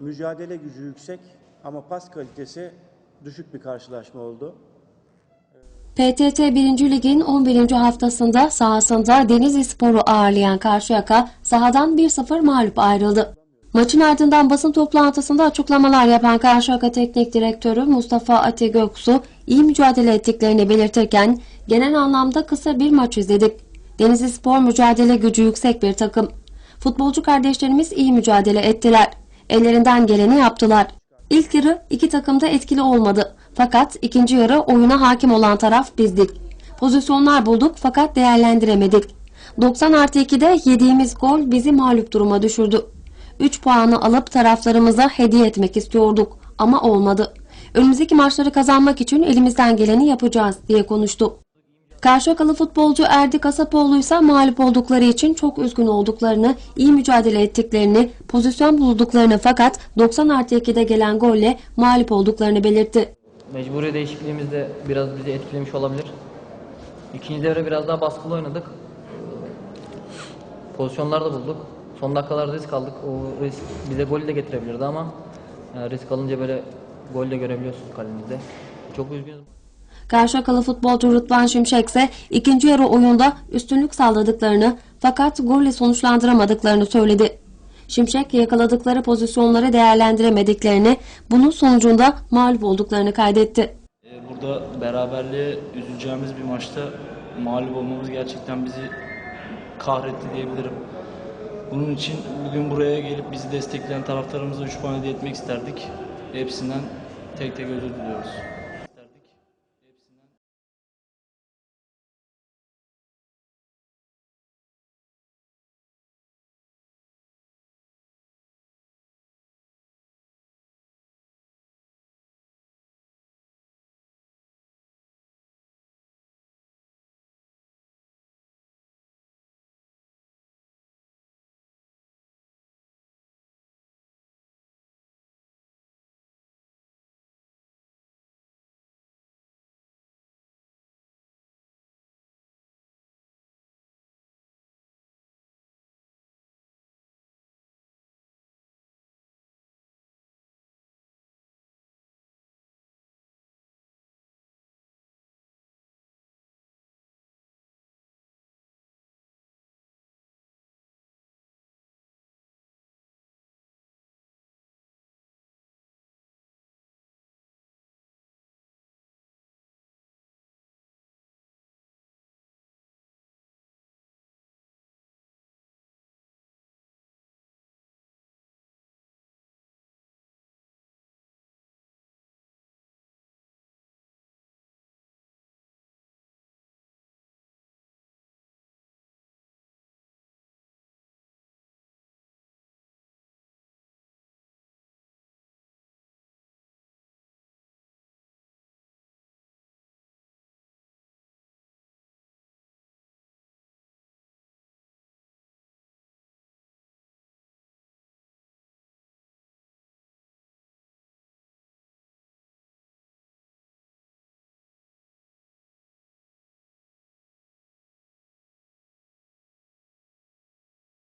mücadele gücü yüksek ama pas kalitesi düşük bir karşılaşma oldu. PTT 1. Lig'in 11. haftasında sahasında Denizli Spor'u ağırlayan Karşıyaka sahadan 1-0 mağlup ayrıldı. Maçın ardından basın toplantısında açıklamalar yapan Karşıyaka Teknik Direktörü Mustafa Ati Göksu iyi mücadele ettiklerini belirtirken genel anlamda kısa bir maç izledik. Denizli Spor mücadele gücü yüksek bir takım. Futbolcu kardeşlerimiz iyi mücadele ettiler. Ellerinden geleni yaptılar. İlk yarı iki takım da etkili olmadı. Fakat ikinci yarı oyuna hakim olan taraf bizdik. Pozisyonlar bulduk fakat değerlendiremedik. 90 artı 2'de yediğimiz gol bizi mağlup duruma düşürdü. 3 puanı alıp taraflarımıza hediye etmek istiyorduk ama olmadı. Önümüzdeki maçları kazanmak için elimizden geleni yapacağız diye konuştu. Karşıyakalı futbolcu Erdi Kasapoğlu ise mağlup oldukları için çok üzgün olduklarını, iyi mücadele ettiklerini, pozisyon bulduklarını fakat 90 artı 2'de gelen golle mağlup olduklarını belirtti. Mecburi değişikliğimiz de biraz bizi etkilemiş olabilir. İkinci devre biraz daha baskılı oynadık. Pozisyonlar da bulduk. Son dakikalarda risk aldık. O risk bize golü de getirebilirdi ama e, risk alınca böyle gol de görebiliyorsunuz kalemizde. Çok üzgünüz. Karşıyakalı futbolcu Rıdvan Şimşek ise ikinci yarı oyunda üstünlük sağladıklarını fakat golle sonuçlandıramadıklarını söyledi. Şimşek yakaladıkları pozisyonları değerlendiremediklerini, bunun sonucunda mağlup olduklarını kaydetti. Ee, Burada beraberliğe üzüleceğimiz bir maçta mağlup olmamız gerçekten bizi kahretti diyebilirim. Bunun için bugün buraya gelip bizi destekleyen taraftarımıza 3 puan hediye etmek isterdik. Hepsinden tek tek özür diliyoruz.